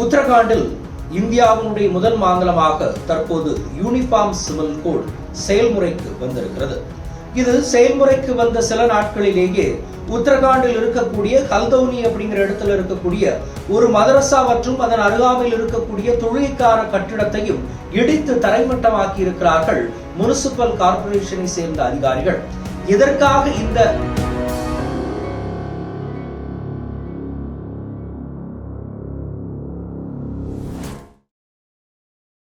உத்தரகாண்டில் இந்தியாவினுடைய முதல் மாநிலமாக தற்போது யூனிஃபார்ம் சிவில் கோட் செயல்முறைக்கு வந்திருக்கிறது. இது செயல்முறைக்கு வந்த சில நாட்களிலேயே உத்தரகாண்டில் இருக்கக்கூடிய கல்தௌனி அப்படிங்கிற இடத்துல இருக்கக்கூடிய ஒரு மதரசா மற்றும் அதன் அருகாமையில் இருக்கக்கூடிய தொழிற்கார கட்டிடத்தையும் இடித்து தரைமட்டமாக்கி இருக்கிறார்கள் முனிசிபல் கார்பரேஷனை சேர்ந்த அதிகாரிகள். இதற்காக இந்த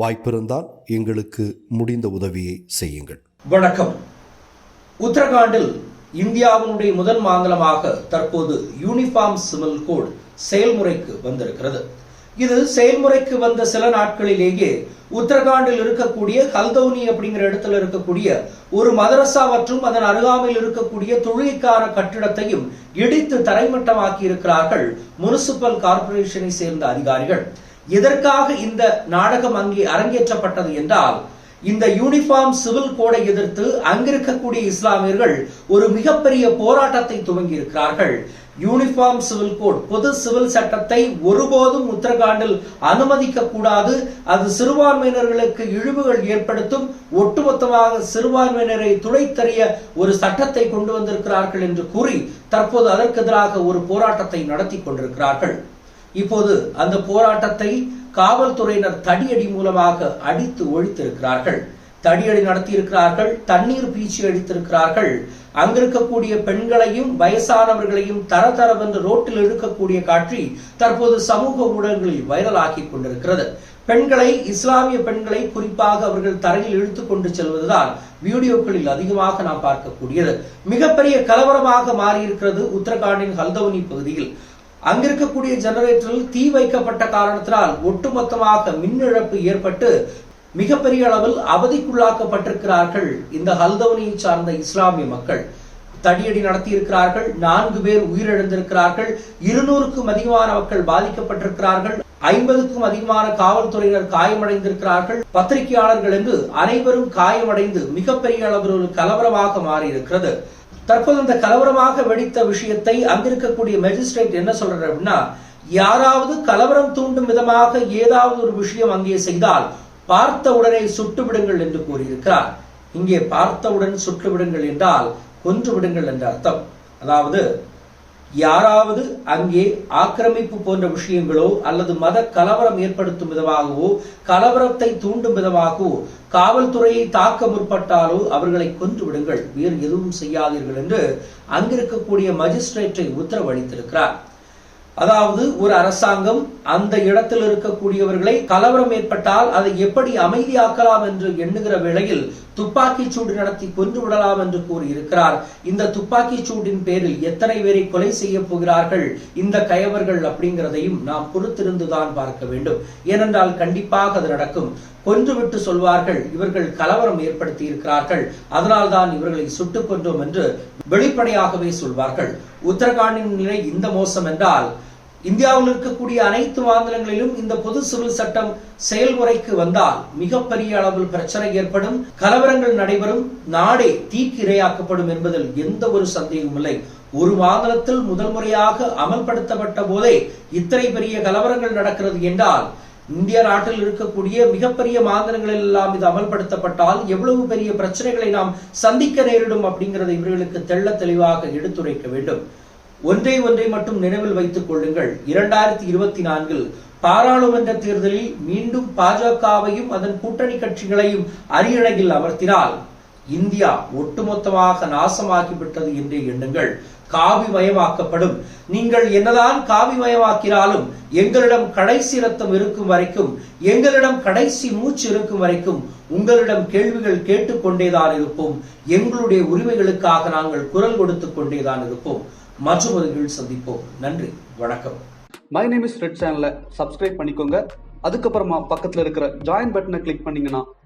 வாய்ப்பிருந்தால் எங்களுக்கு முடிந்த உதவியை செய்யுங்கள். வணக்கம். உத்தரகாண்டில் இந்தியாவினுடைய முதல் மாநிலமாக தற்போது யூனிஃபார்ம் சிவில் கோட் செயல்முறைக்கு வந்திருக்கிறது. இது செயல்முறைக்கு வந்த சில நாட்களிலேயே உத்தரகாண்டில் இருக்கக்கூடிய கல்தௌனி அப்படிங்கிற இடத்துல இருக்கக்கூடிய ஒரு மதரசா மற்றும் அதன் அருகாமையில் இருக்கக்கூடிய தொழிற்கார கட்டிடத்தையும் இடித்து தரைமட்டமாக்கி இருக்கிறார்கள் முனிசிபல் கார்ப்பரேஷனை சேர்ந்த அதிகாரிகள். எதற்காக இந்த நாடகம் அங்கே அரங்கேற்றப்பட்டது என்றால் இந்த யூனிஃபார்ம் சிவில் கோடை எதிர்த்து அங்கிருக்கக்கூடிய இஸ்லாமியர்கள் ஒரு மிகப்பெரிய போராட்டத்தை துவங்கி இருக்கிறார்கள் யூனிஃபார்ம் சிவில் கோட் பொது சிவில் சட்டத்தை ஒருபோதும் உத்தரகாண்டில் அனுமதிக்க கூடாது அது சிறுபான்மையினர்களுக்கு இழிவுகள் ஏற்படுத்தும். ஒட்டுமொத்தமாக சிறுபான்மையினரை துளைத்தறிய ஒரு சட்டத்தை கொண்டு வந்திருக்கிறார்கள் என்று கூறி தற்போது அதற்கு எதிராக ஒரு போராட்டத்தை நடத்தி கொண்டிருக்கிறார்கள். இப்போது அந்த போராட்டத்தை காவல்துறையினர் தடியடி மூலமாக அடித்து ஒழித்திருக்கிறார்கள். தடியடி நடத்தியிருக்கிறார்கள் தண்ணீர் பீச்சி அடித்திருக்கிறார்கள். அங்கிருக்கக்கூடிய பெண்களையும் வயசானவர்களையும் தரதரவென்று ரோட்டில் இழுக்கக்கூடிய காட்சி தற்போது சமூக ஊடகங்களில் வைரலாகி கொண்டிருக்கிறது. பெண்களை இஸ்லாமிய பெண்களை குறிப்பாக அவர்கள் தரையில் இழுத்துக் கொண்டு செல்வதுதான் வீடியோக்களில் அதிகமாக நாம் பார்க்கக்கூடியது. மிகப்பெரிய கலவரமாக மாறியிருக்கிறது உத்தரகாண்டின் ஹல்தவனி பகுதியில். அங்கிருக்கக்கூடிய ஜெனரேட்டரில் தீ வைக்கப்பட்ட காரணத்தினால் ஒட்டுமொத்தமாக மின் இழப்பு ஏற்பட்டு மிகப்பெரிய அளவில் அவதிக்குள்ளாக்கப்பட்டிருக்கிறார்கள் இந்த ஹல்தவனியை சார்ந்த இஸ்லாமிய மக்கள். தடியடி நடத்தியிருக்கிறார்கள் நான்கு பேர் உயிரிழந்திருக்கிறார்கள் இருநூறுக்கும் அதிகமான மக்கள் பாதிக்கப்பட்டிருக்கிறார்கள் ஐம்பதுக்கும் அதிகமான காவல்துறையினர் காயமடைந்திருக்கிறார்கள். பத்திரிகையாளர்கள் என்று அனைவரும் காயமடைந்து மிகப்பெரிய அளவில் ஒரு கலவரமாக மாறியிருக்கிறது. தற்போது இந்த கலவரமாக வெடித்த விஷயத்தை அங்கிருக்கக்கூடிய மெஜிஸ்ட்ரேட் என்ன சொல்றாரு அப்படின்னா யாராவது கலவரம் தூண்டும் விதமாக ஏதாவது ஒரு விஷயம் அங்கே செய்தால் பார்த்த சுட்டுவிடுங்கள் என்று கூறியிருக்கிறார். இங்கே பார்த்தவுடன் சுட்டு விடுங்கள் என்றால் கொன்று விடுங்கள் என்ற அர்த்தம். அதாவது யாராவது அங்கே ஆக்கிரமிப்பு போன்ற விஷயங்களோ அல்லது மத கலவரம் ஏற்படுத்தும் விதமாகவோ கலவரத்தை தூண்டும் விதமாகவோ காவல்துறையை தாக்க முற்பட்டாலோ அவர்களை கொன்று விடுங்கள். வேறு எதுவும் செய்யாதீர்கள் என்று அங்கிருக்கக்கூடிய மஜிஸ்ட்ரேட்டை உத்தரவளித்திருக்கிறார். அதாவது ஒரு அரசாங்கம் அந்த இடத்தில் இருக்கக்கூடியவர்களை கலவரம் ஏற்பட்டால் அதை எப்படி அமைதியாக்கலாம் என்று எண்ணுகிற வேளையில் துப்பாக்கி சூடு நடத்தி கொன்று விடலாம் என்று கூறியிருக்கிறார். இந்த துப்பாக்கி சூடின் பேரில் எத்தனை பேரை கொலை செய்ய போகிறார்கள்? இந்த கயவர்கள் அப்படிங்கிறதையும் நாம் பொறுத்திருந்துதான் பார்க்க வேண்டும். ஏனென்றால் கண்டிப்பாக அது நடக்கும். கொன்றுவிட்டு சொல்வார்கள் இவர்கள் கலவரம் ஏற்படுத்தி இருக்கிறார்கள் அதனால்தான் இவர்களை சுட்டுக் கொன்றோம் என்று வெளிப்படையாகவே சொல்வார்கள். உத்தரகாண்டின் நிலை இந்த மோசம் என்றால் இந்தியாவில் இருக்கக்கூடிய அனைத்து மாநிலங்களிலும் இந்த பொது சிவில் சட்டம் செயல்முறைக்கு வந்தால் மிகப்பெரிய அளவில் பிரச்சனை ஏற்படும் கலவரங்கள் நடைபெறும் நாடே தீக்கு இரையாக்கப்படும் என்பதில் எந்த ஒரு சந்தேகமும் இல்லை. ஒரு மாநிலத்தில் முதல் முறையாக அமல்படுத்தப்பட்ட போதே இத்தனை பெரிய கலவரங்கள் நடக்கிறது என்றால் இந்திய நாட்டில் இருக்கக்கூடிய மிகப்பெரிய மாநிலங்களில் எல்லாம் இது அமல்படுத்தப்பட்டால் எவ்வளவு பெரிய பிரச்சனைகளை நாம் சந்திக்க நேரிடும் அப்படிங்கிறத இவர்களுக்கு தெள்ள தெளிவாக எடுத்துரைக்க வேண்டும். ஒன்றை ஒன்றை மட்டும் நினைவில் வைத்துக் கொள்ளுங்கள். இரண்டாயிரத்தி இருபத்தி நான்கில் பாராளுமன்ற தேர்தலில் மீண்டும் பாஜகவையும் அதன் கூட்டணி கட்சிகளையும் அரியணையில் அமர்த்தினால் இந்தியா ஒட்டுமொத்தமாக நாசமாகிவிட்டது என்றே எண்ணுங்கள். காவிமயமாக்கப்படும். நீங்கள் என்னதான் காவிமயமாக்கினாலும் எங்களிடம் கடைசி ரத்தம் இருக்கும் வரைக்கும் எங்களிடம் கடைசி மூச்சு இருக்கும் வரைக்கும் உங்களிடம் கேள்விகள் கேட்டுக்கொண்டேதான் இருப்போம். எங்களுடைய உரிமைகளுக்காக நாங்கள் குரல் கொடுத்துக் கொண்டேதான் இருப்போம். மற்றொரு சந்திப்போம். நன்றி. வணக்கம். மை நேம் இஸ் ரெட் சேனலை சப்ஸ்கிரைப் பண்ணிக்கோங்க. அதுக்கப்புறமா பக்கத்தில் இருக்கிற ஜாயின் பட்டனை கிளிக் பண்ணீங்கன்னா